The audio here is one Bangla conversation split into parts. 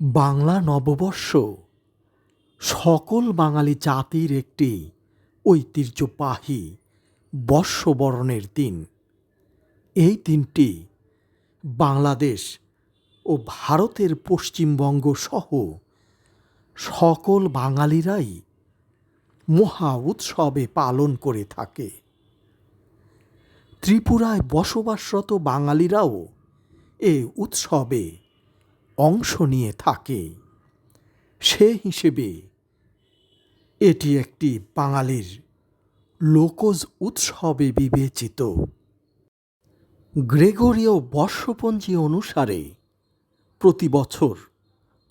বাংলা নববর্ষ। সকল বাঙালি জাতির একটি ঐতিহ্যবাহী বর্ষবরণের দিন। এই দিনটি বাংলাদেশ ও ভারতের পশ্চিমবঙ্গ সহ সকল বাঙালিরাই মহা উৎসবে পালন করে থাকে। ত্রিপুরায় বসবাসরত বাঙালিরাও এ উৎসবে অংশ নিয়ে থাকে। সে হিসেবে এটি একটি বাঙালির লোকজ উৎসবে বিবেচিত। গ্রেগরীয় বর্ষপঞ্জি অনুসারে প্রতি বছর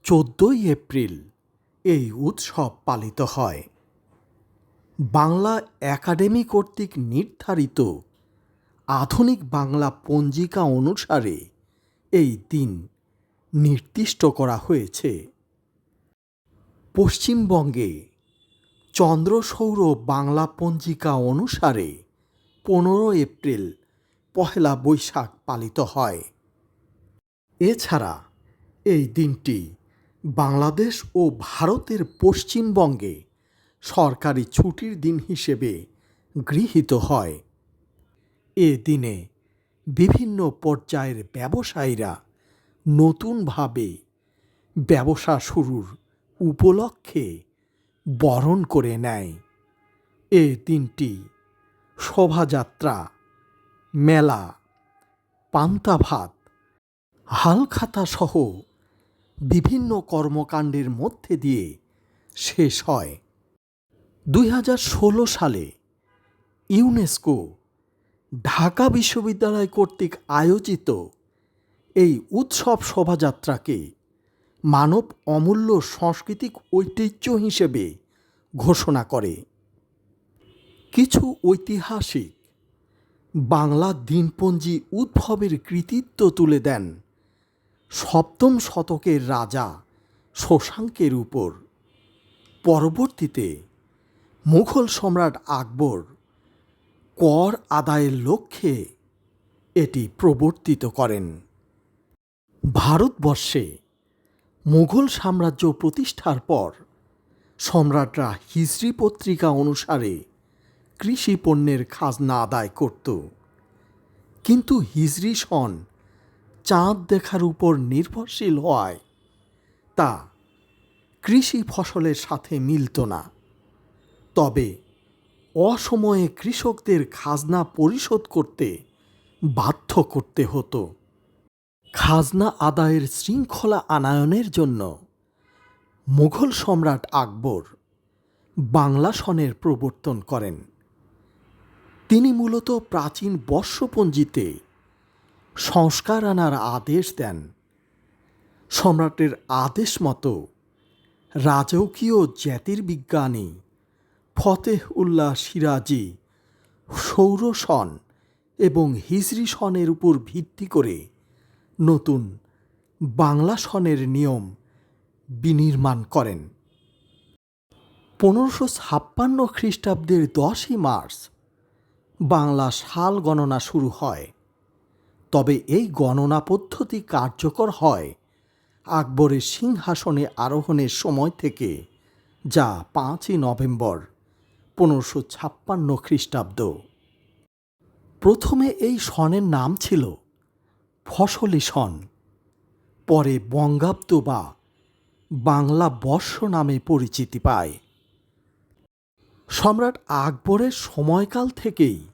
চোদ্দই এপ্রিল এই উৎসব পালিত হয়। বাংলা একাডেমি কর্তৃক নির্ধারিত আধুনিক বাংলা পঞ্জিকা অনুসারে এই দিন নির্দিষ্ট করা হয়েছে। পশ্চিমবঙ্গে চন্দ্রসৌর বাংলা পঞ্জিকা অনুসারে পনেরো এপ্রিল পহেলা বৈশাখ পালিত হয়। এছাড়া এই দিনটি বাংলাদেশ ও ভারতের পশ্চিমবঙ্গে সরকারি ছুটির দিন হিসেবে গৃহীত হয়। এ দিনে বিভিন্ন পর্যায়ের ব্যবসায়ীরা নতুনভাবে ব্যবসা শুরুর উপলক্ষে বরণ করে নেয় এ দিনটি শোভাযাত্রা, মেলা পান্তা ভাত হালখাতা সহ বিভিন্ন কর্মকাণ্ডের মধ্যে দিয়ে শেষ হয়। দুই হাজার ষোলো সালে ইউনেস্কো ঢাকা বিশ্ববিদ্যালয় কর্তৃক আয়োজিত এই উৎসব শোভাযাত্রাকে মানব অমূল্য সাংস্কৃতিক ঐতিহ্য হিসেবে ঘোষণা করে। কিছু ঐতিহাসিক বাংলা দিনপঞ্জি উদ্ভবের কৃতিত্ব তুলে দেন সপ্তম শতকের রাজা শশাঙ্কের উপর। পরবর্তীতে মুঘল সম্রাট আকবর কর আদায়ের লক্ষ্যে এটি প্রবর্তিত করেন। ভারতবর্ষে মুঘল সাম্রাজ্য প্রতিষ্ঠার পর সম্রাটরা হিজরি পত্রিকা অনুসারে কৃষি পণ্যের খাজনা আদায় করত। কিন্তু হিজরি সন চাঁদ দেখার উপর নির্ভরশীল হওয়ায় তা কৃষি ফসলের সাথে মিলত না। তবে অসময়ে কৃষকদের খাজনা পরিশোধ করতে বাধ্য করতে হতো। খাজনা আদায়ের শৃঙ্খলা আনায়নের জন্য মুঘল সম্রাট আকবর বাংলা সনের প্রবর্তন করেন। তিনি মূলত প্রাচীন বর্ষপঞ্জিতে সংস্কার আনার আদেশ দেন। সম্রাটের আদেশ মতো রাজকীয় জ্যোতির্বিজ্ঞানী ফতেহ উল্লাহ সিরাজি সৌরসন এবং হিজরি সনের উপর ভিত্তি করে নতুন বাংলা সনের নিয়ম বিনির্মাণ করেন। পনেরোশো ছাপ্পান্ন খ্রিস্টাব্দের দশই মার্চ বাংলা সাল গণনা শুরু হয়। তবে এই গণনা পদ্ধতি কার্যকর হয় আকবরের সিংহাসনে আরোহণের সময় থেকে, যা পাঁচই নভেম্বর পনেরোশো ছাপ্পান্ন খ্রিস্টাব্দ। প্রথমে এই সনের নাম ছিল ফসলি সন পরে বঙ্গাব্দ বা বাংলা বর্ষ নামে পরিচিতি পায়। সম্রাট আকবরের সময়কাল থেকেই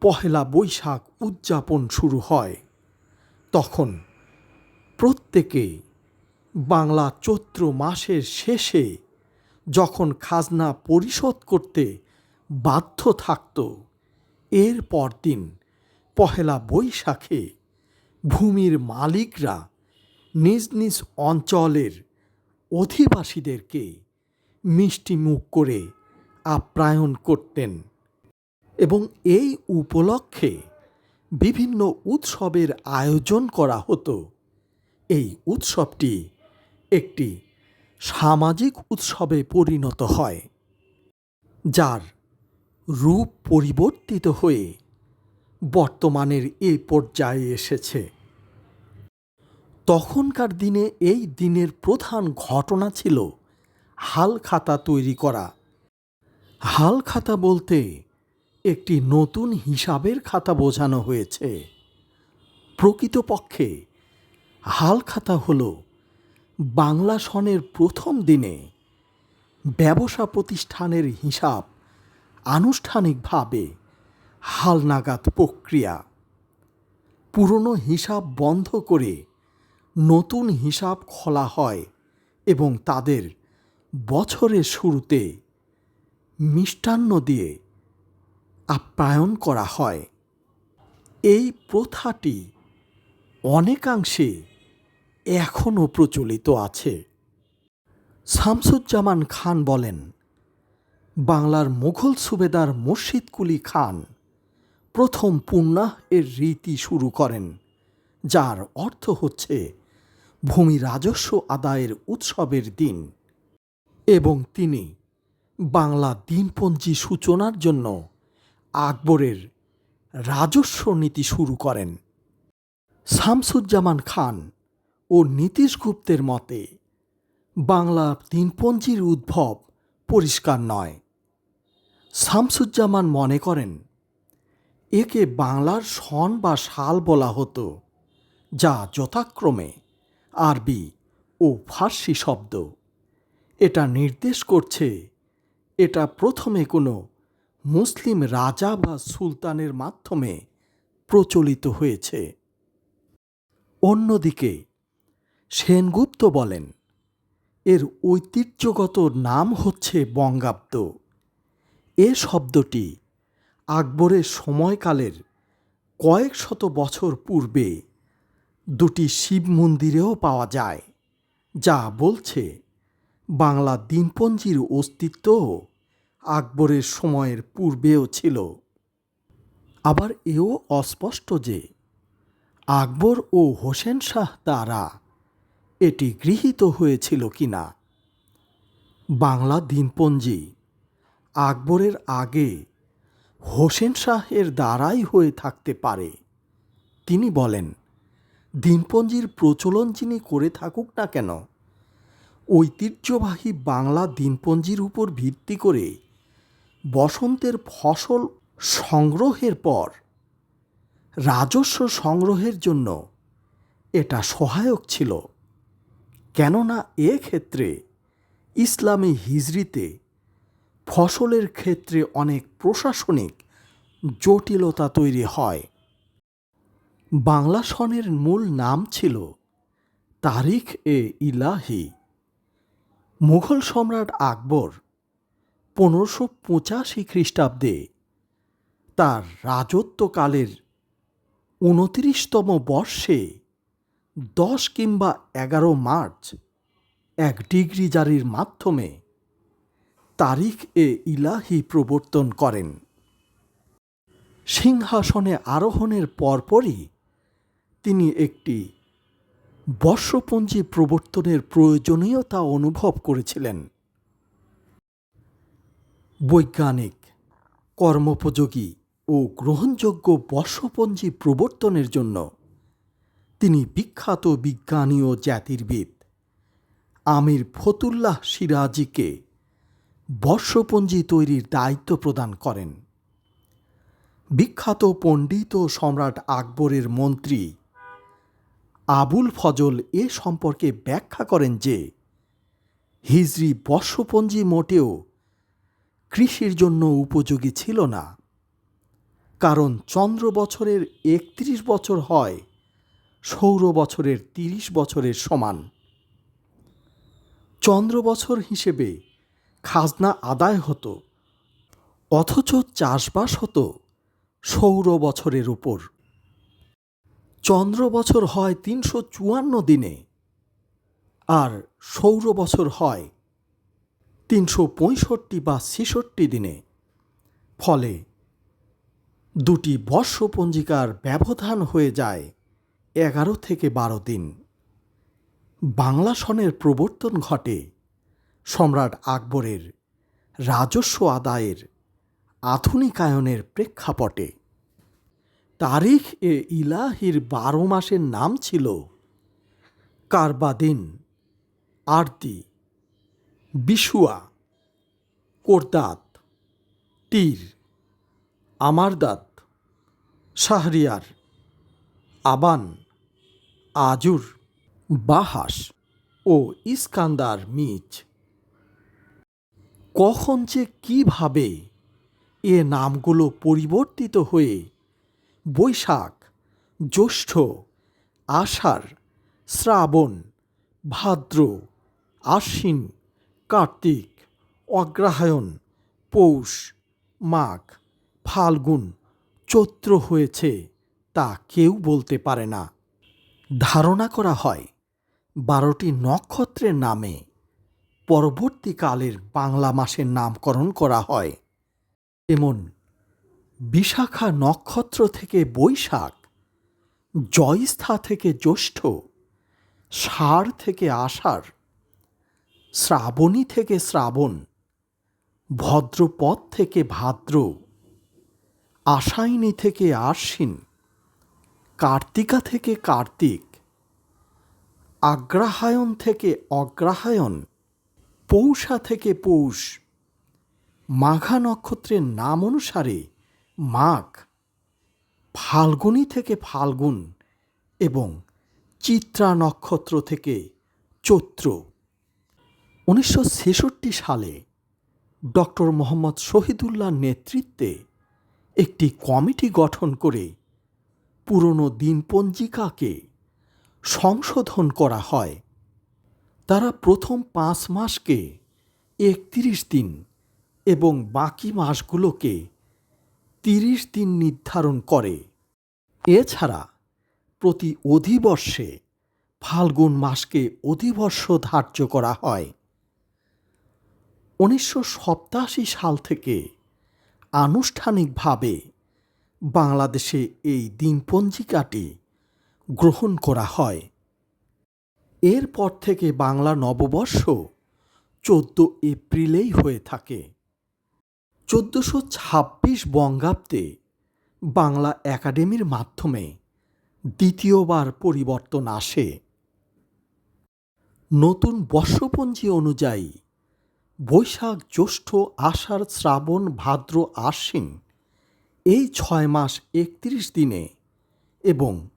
পহেলা বৈশাখ উদযাপন শুরু হয়। তখন প্রত্যেকে বাংলা চৈত্র মাসের শেষে যখন খাজনা পরিশোধ করতে বাধ্য থাকত এর পরদিন পহেলা বৈশাখে ভূমির মালিকরা নিজ নিজ অঞ্চলের অধিবাসীদেরকে মিষ্টি মুখ করে আপ্যায়ন করতেন এবং এই উপলক্ষে বিভিন্ন উৎসবের আয়োজন করা হতো। এই উৎসবটি একটি সামাজিক উৎসবে পরিণত হয়, যার রূপ পরিবর্তিত হয়ে বর্তমানের এ পর্যায়ে এসেছে। তখনকার দিনে এই দিনের প্রধান ঘটনা ছিল হাল খাতা তৈরি করা। হাল খাতা বলতে একটি নতুন হিসাবের খাতা বোঝানো হয়েছে। প্রকৃতপক্ষে হাল খাতা হল বাংলা সনের প্রথম দিনে ব্যবসা প্রতিষ্ঠানের হিসাব আনুষ্ঠানিকভাবে হালনাগাদ প্রক্রিয়া। পুরনো হিসাব বন্ধ করে নতুন হিসাব খোলা হয় এবং তাদের বছরের শুরুতে মিষ্টান্ন দিয়ে আপ্যায়ন করা হয়। এই প্রথাটি অনেকাংশে এখনও প্রচলিত আছে। শামসুজ্জামান খান বলেন, বাংলার মুঘল সুবেদার মুর্শিদ কুলি খান প্রথম পুণ্যাহ এর রীতি শুরু করেন, যার অর্থ হচ্ছে ভূমি রাজস্ব আদায়ের উৎসবের দিন। এবং তিনি বাংলা দিনপঞ্জি সূচনার জন্য আকবরের রাজস্ব নীতি শুরু করেন। শামসুজ্জামান খান ও নীতিশ গুপ্তের মতে, বাংলা দিনপঞ্জির উদ্ভব পরিষ্কার নয়। শামসুজ্জামান মনে করেন একে বাংলার সন বা শাল বলা হতো, যা যথাক্রমে আরবি ও ফার্সি শব্দ। এটা নির্দেশ করছে, এটা প্রথমে কোনো মুসলিম রাজা বা সুলতানের মাধ্যমে প্রচলিত হয়েছে। অন্যদিকে, সেনগুপ্ত বলেন, এর ঐতিহ্যগত নাম হচ্ছে বঙ্গাব্দ। এ শব্দটি আকবরের সময়কালের কয়েক শত বছর পূর্বে দুটি শিব মন্দিরেও পাওয়া যায়, যা বলছে বাংলা দিনপঞ্জির অস্তিত্ব আকবরের সময়ের পূর্বেও ছিল। আবার এও অস্পষ্ট যে আকবর ও হোসেন শাহ দ্বারা এটি গৃহীত হয়েছিল কিনা। বাংলা দিনপঞ্জি আকবরের আগে হোসেন শাহের দ্বারাই হয়ে থাকতে পারে। তিনি বলেন, দিনপঞ্জির প্রচলন যিনি করে থাকুক না কেন, ঐতিহ্যবাহী বাংলা দিনপঞ্জির উপর ভিত্তি করে বসন্তের ফসল সংগ্রহের পর, রাজস্ব সংগ্রহের জন্য এটা সহায়ক ছিল। কেননা এক্ষেত্রে ইসলামী হিজরিতে ফসলের ক্ষেত্রে অনেক প্রশাসনিক জটিলতা তৈরি হয়। বাংলা সনের মূল নাম ছিল তারিখ এ ইলাহি। মুঘল সম্রাট আকবর পনেরোশো পঁচাশি খ্রিস্টাব্দে তার রাজত্বকালের উনত্রিশতম বর্ষে দশ কিংবা এগারো মার্চ এক ডিগ্রি জারির মাধ্যমে তারিখ এ ইলাহি প্রবর্তন করেন। সিংহাসনে আরোহণের পরপরই তিনি একটি বর্ষপঞ্জি প্রবর্তনের প্রয়োজনীয়তা অনুভব করেছিলেন। বৈজ্ঞানিক, কর্মোপযোগী ও গ্রহণযোগ্য বর্ষপঞ্জি প্রবর্তনের জন্য তিনি বিখ্যাত বিজ্ঞানী ও জাতিরবিদ আমির ফতুল্লাহ সিরাজিকে বর্ষপঞ্জি তৈরির দায়িত্ব প্রদান করেন। বিখ্যাত পণ্ডিত সম্রাট আকবরের মন্ত্রী আবুল ফজল এ সম্পর্কে ব্যাখ্যা করেন যে, হিজরি বর্ষপঞ্জি মোটেও কৃষির জন্য উপযোগী ছিল না। কারণ চন্দ্র বছরের একত্রিশ বছর হয়, সৌর বছরের তিরিশ বছরের সমান। চন্দ্র বছর হিসেবে খাজনা আদায় হতো, অথচ চাষবাস হতো সৌর বছরের উপর। চন্দ্র বছর হয় তিনশো চুয়ান্ন দিনে আর সৌর বছর হয় তিনশো পঁয়ষট্টি বা ছেষট্টি দিনে। ফলে দুটি বর্ষপঞ্জিকার ব্যবধান হয়ে যায় এগারো থেকে বারো দিন। বাংলা সনের প্রবর্তন ঘটে সম্রাট আকবরের রাজস্ব আদায়ের আধুনিকায়নের প্রেক্ষাপটে। তারিখ এ ইলাহির বারো মাসের নাম ছিল কারবাদিন আরতি বিশুয়া কোরদাত তীর আমারদাত শাহরিয়ার আবান আজুর বাহাস ও ইস্কান্দার মিজ কখন যে কীভাবে এ নামগুলো পরিবর্তিত হয়ে বৈশাখ, জ্যৈষ্ঠ, আষাঢ়, শ্রাবণ, ভাদ্র, আশ্বিন, কার্তিক, অগ্রহায়ণ, পৌষ, মাঘ, ফাল্গুন চৈত্র হয়েছে তা কেউ বলতে পারে না। ধারণা করা হয় বারোটি নক্ষত্রের নামে পরবর্তীকালের বাংলা মাসের নামকরণ করা হয়। যেমন, বিশাখা নক্ষত্র থেকে বৈশাখ, জয়স্থা থেকে জ্যৈষ্ঠ, ষাঁড় থেকে আষাঢ়, শ্রাবণী থেকে শ্রাবণ, ভদ্রপদ থেকে ভাদ্র আষাঢ়িনী থেকে আশ্বিন, কার্তিকা থেকে কার্তিক, আগ্রাহায়ণ থেকে অগ্রহায়ণ পৌষা থেকে পৌষ। মাঘা নক্ষত্রের নাম অনুসারে মাঘ ফাল্গুনী থেকে ফাল্গুন এবং চিত্রা নক্ষত্র থেকে চৈত্র। উনিশশো ছেষট্টি সালে ডক্টর মোহাম্মদ শহীদুল্লাহর নেতৃত্বে একটি কমিটি গঠন করে পুরনো দিনপঞ্জিকাকে সংশোধন করা হয়। তারা প্রথম পাঁচ মাসকে একত্রিশ দিন এবং বাকি মাসগুলোকে তিরিশ দিন নির্ধারণ করে। এছাড়া প্রতি অধিবর্ষে ফাল্গুন মাসকে অধিবর্ষ ধার্য করা হয়। উনিশশো সপ্তাশি সাল থেকে আনুষ্ঠানিকভাবে বাংলাদেশে এই দিনপঞ্জিকাটি গ্রহণ করা হয়। এরপর থেকে বাংলা নববর্ষ চোদ্দ এপ্রিলেই হয়ে থাকে। চোদ্দোশো ছাব্বিশ বঙ্গাব্দে বাংলা একাডেমির মাধ্যমে দ্বিতীয়বার পরিবর্তন আসে। নতুন বর্ষপঞ্জি অনুযায়ী বৈশাখ জ্যৈষ্ঠ আষাঢ় শ্রাবণ ভাদ্র আশ্বিন এই ছয় মাস একত্রিশ দিনে এবং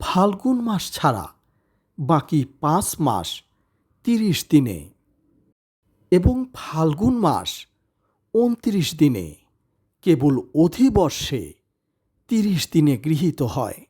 ফাল্গুন মাস ছাড়া বাকি পাঁচ মাস তিরিশ দিনে এবং ফাল্গুন মাস উনত্রিশ দিনে কেবল অধিবর্ষে তিরিশ দিনে গৃহীত হয়।